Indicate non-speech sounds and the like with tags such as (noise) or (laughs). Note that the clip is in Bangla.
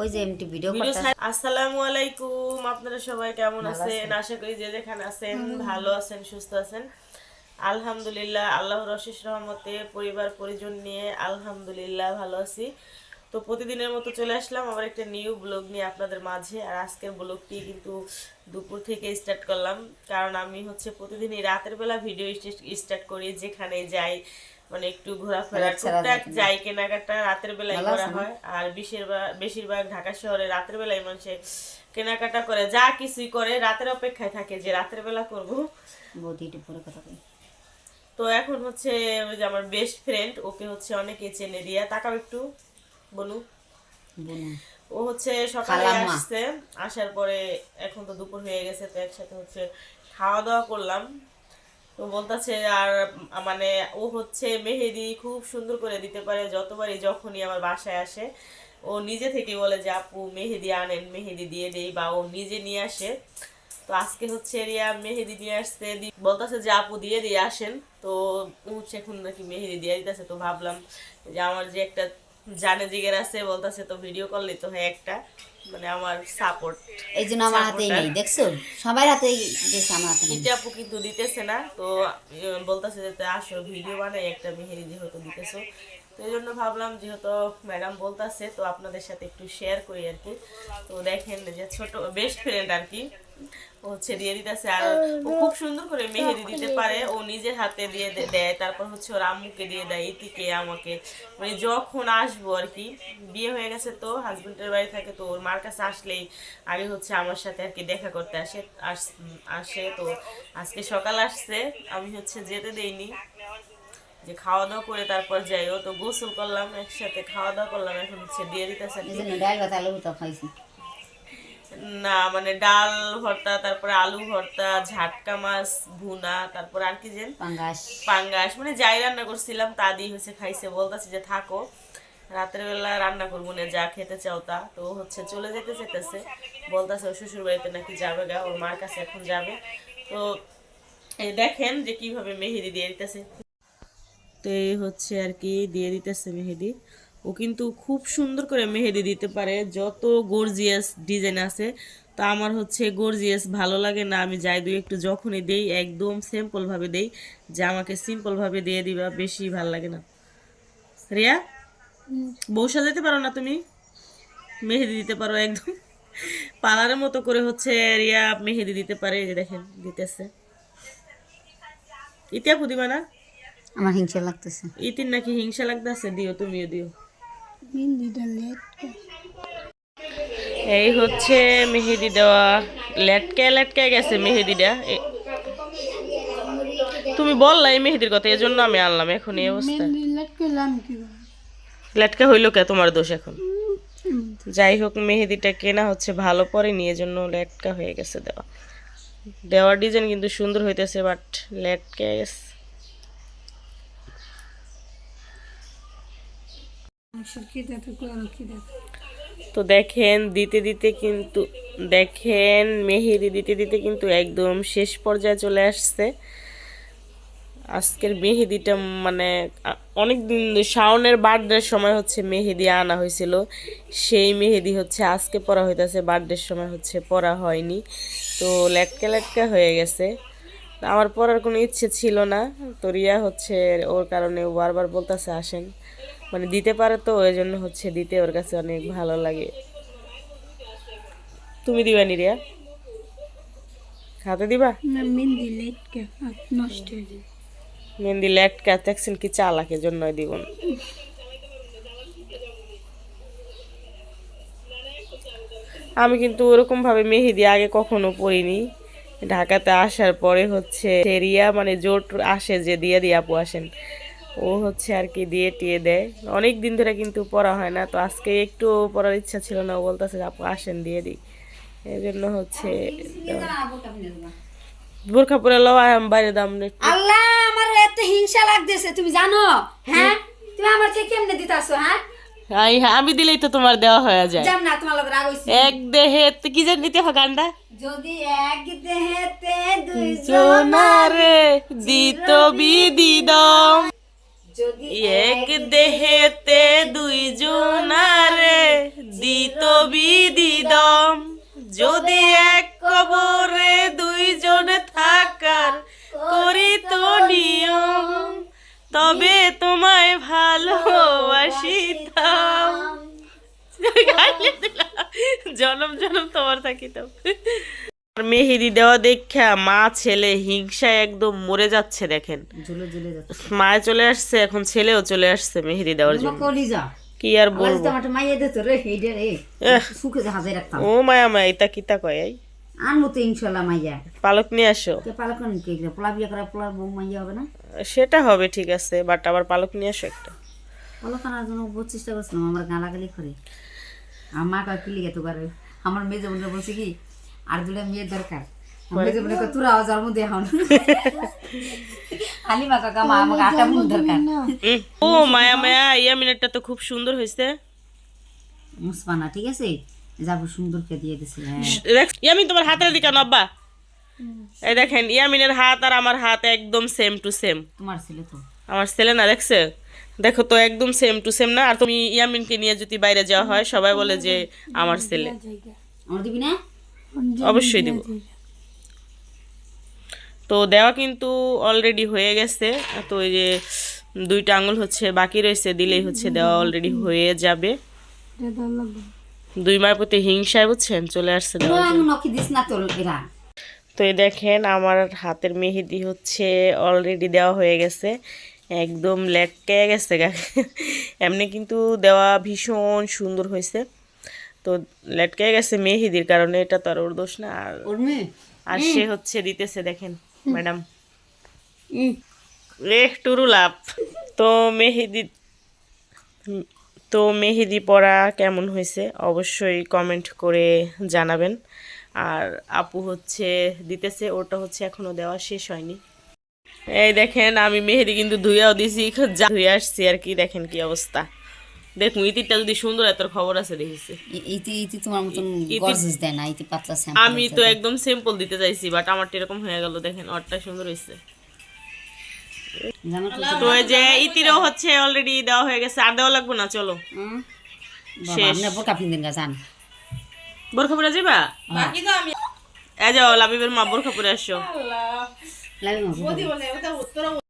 ওই যে এমটি ভিডিও আসসালামু আলাইকুম আপনারা সবাই কেমন আছেন? আশা করি যে যেখানে আছেন ভালো আছেন সুস্থ আছেন। আলহামদুলিল্লাহ আল্লাহর অশেষ রহমতে পরিবার পরিজন নিয়ে আলহামদুলিল্লাহ ভালো আছি। তো প্রতিদিনের মতো চলে আসলাম আবার একটা নিউ ব্লগ নিয়ে আপনাদের মাঝে। আর আজকের ব্লগটি কিন্তু দুপুর থেকে স্টার্ট করলাম। কারণ আমি হচ্ছে প্রতিদিনই রাতের বেলা ভিডিও স্টার্ট করি যেখানে যাই। মানে একটু ঘোরাফেরা টুকটাক যাই কেনাকাটা রাতের বেলায় করা হয়। আর বেশিরভাগ বেশিরভাগ ঢাকা শহরে রাতের বেলায় মানুষে কেনাকাটা করে যা কিছুই করে রাতের অপেক্ষায় থাকে যে রাতের বেলা করব। তো এখন হচ্ছে ওই যে আমার বেস্ট ফ্রেন্ড ওকে হচ্ছে অনেকে চেনে দিয়া। তাকাও একটু বলু ও হচ্ছে সকালে আসছে আসার পরে এখন তো দুপুর হয়ে গেছে তো একসাথে হচ্ছে খাওয়া দাওয়া করলাম। তো বলতেছে, আর মানে ও হচ্ছে মেহেদি খুব সুন্দর করে দিতে পারে যতবারই, যখনই আমার বাসায় আসে। ও নিজে থেকে বলে যে, আপু, মেহেদি আনেন, মেহেদি দিয়ে দেই। বা ও নিজে নিয়ে আসে। তো আজকে হচ্ছে রিয়া মেহেদি নিয়ে আসতে বলতেছে যে, আপু, দিয়ে দিয়ে আসেন। তো হচ্ছে এখন নাকি মেহেদি দিয়ে দিতেছে। তো ভাবলাম যে, আমার যে একটা জানে জিগের আছে বলতেছে তো ভিডিও করলে তো হয় একটা। মানে আমার সাপোর্ট এই জন্য আমার হাতেই নেই দেখছ? সবার হাতেই গেছে আমার হাতে নেই। আপু কিন্তু দিতেছে না তো বলতাছে যে আসো ভিডিও বানাই একটা মেহেদি যেহেতু দিতেছো তো এই জন্য ভাবলাম, যেহেতু ম্যাডাম বলতেছে, তো আপনাদের সাথে একটু শেয়ার করি আর কি। তো দেখেন যে ছোট বেস্ট ফ্রেন্ড আর কি, ও হচ্ছে দিয়ে দিতেছে আর ও খুব সুন্দর করে মেহেদি দিতে পারে। ও নিজের হাতে দিয়ে দেয়, তারপর হচ্ছে ওর আম্মুকে দিয়ে দেয়, ইতিকে, আমাকে। মানে যখন আসব আর কি, বিয়ে হয়ে গেছে তো হাজবেন্ডের বাড়ি থাকে তো, ওর মার কাছে আসলেই আগে হচ্ছে আমার সাথে আর কি দেখা করতে আসে, আস- তো আজকে সকাল আসছে, আমি হচ্ছে যেতে দেইনি। যে খাওয়া দাওয়া করে তারপর যাই ও তো গোসল করলাম একসাথে খাওয়া দাওয়া করলাম এখন হচ্ছে দিয়ে দিতেছে না মানে ডাল ভর্তা তারপরে আলু ভর্তা ঝাটকা মাছ ভুনা তারপর আর কি যেন। পাঙ্গাস। পাঙ্গাস মানে যাই রান্না করছিলাম তা দিয়ে হচ্ছে খাইছে বলতেছে যে থাকো রাতের বেলা রান্না করব না যা খেতে চাও তা। তো হচ্ছে চলে যেতে চেতেছে বলতেছে ওর শ্বশুর বাড়িতে নাকি যাবে গা ওর মার কাছে এখন যাবে। তো দেখেন যে কীভাবে মেহেদি দিয়ে দিতেছে। তো এই হচ্ছে আর কি দিয়ে দিতেছে মেহেদি। ও কিন্তু খুব সুন্দর করে মেহেদি দিতে পারে যত গর্জিয়াস ডিজাইন আছে তা আমার হচ্ছে গর্জিয়াস ভালো লাগে না। আমি যাই দুই একটু যখনই দেই একদম সিম্পলভাবে দেই যে আমাকে সিম্পলভাবে দিয়ে দিবা বেশি ভালো লাগে না। রিয়া? বউ সাজাতে পারো না তুমি? মেহেদি দিতে পারো একদম। পার্লারের মতো করে হচ্ছে রিয়া মেহেদি দিতে পারে যে দেখেন দিতেছে। ইতিহাপু দিবা না? আমার হিংসা লাগতেছে। ইতির নাকি হিংসা লাগতেছে? দিও তুমিও দিও। এই হচ্ছে মেহেদি দেওয়া। লেটকে লেটকে গেছে মেহেদিটা। তুমি বললা এই মেহেদির কথা এই জন্য আমি আনলাম। এখন এই অবস্থা। লেটকা হইল কে? তোমার দোষ এখন। যাই হোক মেহেদিটা কেনা হচ্ছে ভালো পরে নিয়ে জন্য লেটকা হয়ে গেছে দেওয়া। দেওয়ার ডিজাইন কিন্তু সুন্দর হইতেছে বাট লেটকে গেছে। তো দেখেন, দিতে দিতে কিন্তু, দেখেন, মেহেদি দিতে দিতে কিন্তু একদম শেষ পর্যায়ে চলে আসছে। আজকের মেহেদিটা মানে অনেক দিন শাওনের বার্থডের সময় হচ্ছে মেহেদি আনা হয়েছিল। সেই মেহেদি হচ্ছে আজকে পরা হইতেছে বার্থডের সময় হচ্ছে পরা হয়নি। তো লেটকা লেটকা হয়ে গেছে। আমার পরার কোনো ইচ্ছে ছিল না। তো রিয়া হচ্ছে, ওর কারণে বারবার বলতেছে, আসেন। মানে দিতে পারে তো ওই জন্য হচ্ছে দিতে ওর কাছে অনেক ভালো লাগে। তুমি দিবা নি রিয়া হাতে দিবা? মেহেন্দি লেটকা দেখছেন কি চালাকের জন্য দিব। আমি কিন্তু ওরকম ভাবে মেহেদি আগে কখনো পরিনি ঢাকাতে আসার পরে হচ্ছে রিয়া মানে জোট আসে যে দিয়ে দিয়ে আপু আসেন। ও হচ্ছে আর কি দিয়ে টিয়ে দেয়। অনেক দিন ধরে কিন্তু পড়া হয় না তো আজকে একটু পড়ার ইচ্ছা ছিল না ও বলতেছে যে আপু আসেন দিয়ে দিই। এই জন্য হচ্ছে বোরখা পরে লওয়া আমি বাইরে দাম আল্লাহ আমার এত হিংসা লাগতেছে তুমি জানো? হ্যাঁ? তুমি আমার থেকে কেমনে দিতাছো হ্যাঁ? হ্যাঁ আমি দিলেই তো তোমার দেওয়া হয়ে যায়। যাম না তোমার লগে রাগ হইছে। এক দেহে কি জানি নিতে হয় গানটা? যদি এক দেহেতে এক দেহেতে দুইজনারে দিত বিদিদম যদি এক কবরে দুইজন থাকার করিত নিয়ম তবে তোমায় ভালোবাসিতাম। (laughs) জনম জনম তোমার থাকিত। মেহেদি দেওয়া দেখা মা ছেলে হিংসায় একদম মরে যাচ্ছে দেখেন। মায়ে চলে আসছে এখন ছেলেও চলে আসছে মেহেদি দেওয়ার জন্য। কি আর বলব? তো ও মায়া মায়া ইতা কিতা কয় এই? আনব তো ইনশাল্লাহ মাইয়া। পালক নিয়ে আসো। পালক পোলা বিয়ে করা পোলার বউ মাইয়া হবে না? সেটা হবে ঠিক আছে বাট আবার পালক নিয়ে আসো একটা। পালক আনার জন্য চেষ্টা করছিলাম আমার গালাগালি করে। আমার মা কার কিলি গেত করে আমার মেয়ে যেমন বলছে কি আর দুটা মেয়ের দরকার। আমার মেয়ে যেমন তোরা জন্ম দেওয়া না (laughs) খালি মা কাকা মা আমাকে আটা মুখ দরকার। ও মায়া মায়া ইয়া মিনিটটা তো খুব সুন্দর হয়েছে। মুসপানা ঠিক আছে? যাব সুন্দরকে দিয়ে দিছে হ্যাঁ। ইয়ামিন তোমার হাতের দিকে নব্বা এই দেখেন ইয়ামিনের হাত আর আমার হাত একদম সেম টু সেম তোমার ছেলে তো। আমার ছেলে না দেখছে? দেখো তো একদম সেম টু সেম না। আর তুমি ইয়ামিনকে নিয়ে যদি বাইরে যাওয়া হয় সবাই বলে যে আমার ছেলে। আমার দিবি না? অবশ্যই দিব। তো দেওয়া কিন্তু অলরেডি হয়ে গেছে। তো ওই যে দুইটা আঙুল হচ্ছে বাকি রয়েছে দিলেই হচ্ছে দেওয়া অলরেডি হয়ে যাবে। দুই মায়ের প্রতি হিংসায় বুঝছেন? চলে আসছে দেওয়া আমি না তো এই দেখেন আমার হাতের মেহেদি হচ্ছে অলরেডি দেওয়া হয়ে গেছে। একদম লেটকে গেছে গা। এমনি কিন্তু দেওয়া ভীষণ সুন্দর হয়েছে। তো লেটকে গেছে মেহেদির কারণে এটা তো আর ওর দোষ না। আর ওর মেয়ে? আর সে হচ্ছে দিতেছে দেখেন ম্যাডাম। রে টুরু লাভ। তো মেহেদি তো মেহেদি পড়া কেমন হয়েছে? অবশ্যই কমেন্ট করে জানাবেন। আর আপু হচ্ছে দিতেছে ওটা হচ্ছে এখনও দেওয়া শেষ হয়নি। এই দেখেন আমি মেহেদি কিন্তু ধুইয়াও দিছি ধুয়ে আসছি আর কি দেখেন কি অবস্থা। দেখুন ইতিরটা যদি সুন্দর হয় তোর খবর আছে দেখিছে। ইতি ইতি তোমার মতন দেয় না ইতি পাতলা স্যাম্পল আমি তো একদম সিম্পল দিতে চাইছি বাট আমার এরকম হয়ে গেল দেখেন ওরটা সুন্দর জানো তো তো যে ইতিরও হচ্ছে অলরেডি দেওয়া হয়ে গেছে আর দেওয়া লাগবে না চলো। শেষ। আপনি বোরখা পরে যাবা এই যাও লাবিবের মা বোরখা পরে আসছো না